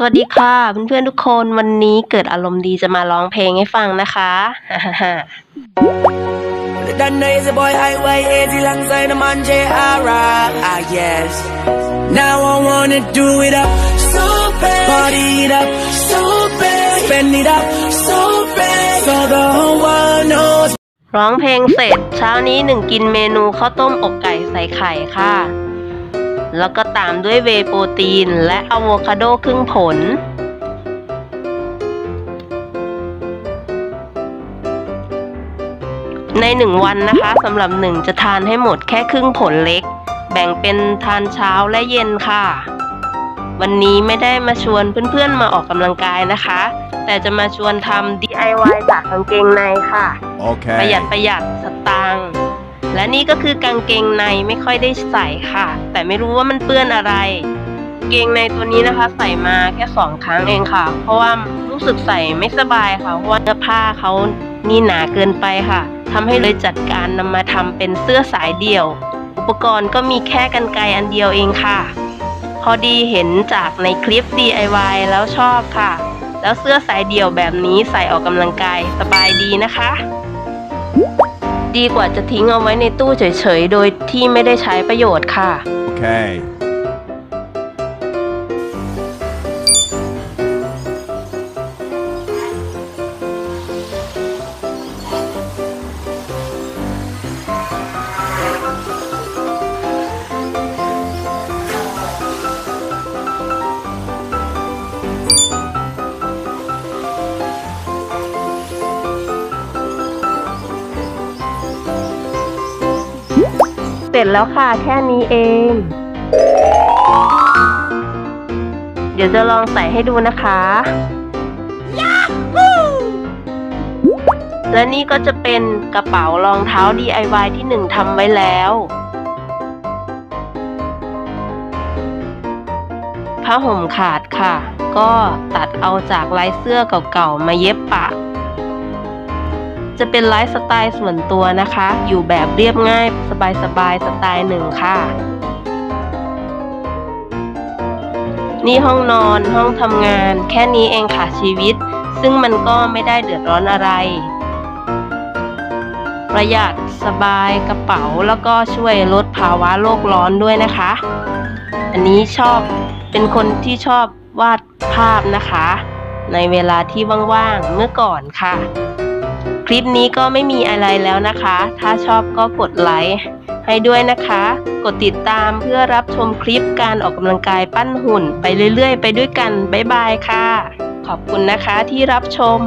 สวัสดีค่ะเพื่อนๆทุกคนวันนี้เกิดอารมณ์ดีจะมาร้องเพลงให้ฟังนะคะ Dan na is a boy highway 80 lang say naman JR Ah yes Now I wanna do it up so bad Party it up so bad Spend it up so bad So the whole world knows ร้องเพลงเสร็จเช้านี้หนึ่งกินเมนูข้าวต้มอกไก่ใส่ไข่ค่ะ แล้วก็ตามด้วยเวย์โปรตีน และอะโวคาโดครึ่งผล ในหนึ่งวันนะคะสำหรับหนึ่งจะทานให้หมดแค่ครึ่งผลเล็ก แบ่งเป็นทานเช้าและเย็นค่ะ วันนี้ไม่ได้มาชวนเพื่อนๆมาออกกำลังกายนะคะ แต่จะมาชวนทำ DIY จากกางเกงในค่ะ Okay. ประหยัดประหยัดสตางค์ และนี่ก็คือกางเกงในไม่ค่อยได้ใส่ค่ะ แต่ไม่รู้ว่ามันเปื้อนอะไร เกงในตัวนี้นะคะ ใส่มาแค่สองครั้งเองค่ะ เพราะว่ารู้สึกใส่ไม่สบายค่ะ เพราะว่าเนื้อผ้าเขานี่หนาเกินไปค่ะทำให้เลยจัดการนำมาทำเป็นเสื้อสายเดี่ยว อุปกรณ์ก็มีแค่กันไกรอันเดียวเองค่ะ พอดีเห็นจากในคลิป DIY แล้วชอบค่ะ แล้วเสื้อสายเดี่ยวแบบนี้ใส่ออกกำลังกายสบายดีนะคะ ดีกว่าจะทิ้งเอาไว้ในตู้เฉยๆ โดยที่ไม่ได้ใช้ประโยชน์ค่ะ Okay. ร็จแล้วค่ะแค่นี้เอง เดี๋ยวจะลองใส่ให้ดูนะคะและนี่ก็จะเป็นกระเป๋ารองเท้า DIY ที่หนึ่งทำไว้แล้วผ้าห่มขาดค่ะ ก็ตัดเอาจากลายเสื้อเก่าๆมาเย็บปะ จะเป็นไลฟ์สไตล์ส่วนตัวนะคะ อยู่แบบเรียบง่ายสบายๆสไตล์หนึ่งค่ะ นี่ห้องนอนห้องทำงาน แค่นี้เองค่ะชีวิต ซึ่งมันก็ไม่ได้เดือดร้อนอะไร ประหยัดสบายกระเป๋าแล้วก็ช่วยลดภาวะโลกร้อนด้วยนะคะ อันนี้ชอบเป็นคนที่ชอบวาดภาพนะคะ ในเวลาที่ว่างๆเมื่อก่อนค่ะ คลิปนี้ก็ไม่มีอะไรแล้วนะคะ ถ้าชอบก็กดไลค์ให้ด้วยนะคะ กดติดตามเพื่อรับชมคลิปการออกกำลังกายปั้นหุ่น ไปเรื่อยๆ ไปด้วยกัน บ๊ายบายค่ะ ขอบคุณนะคะที่รับชม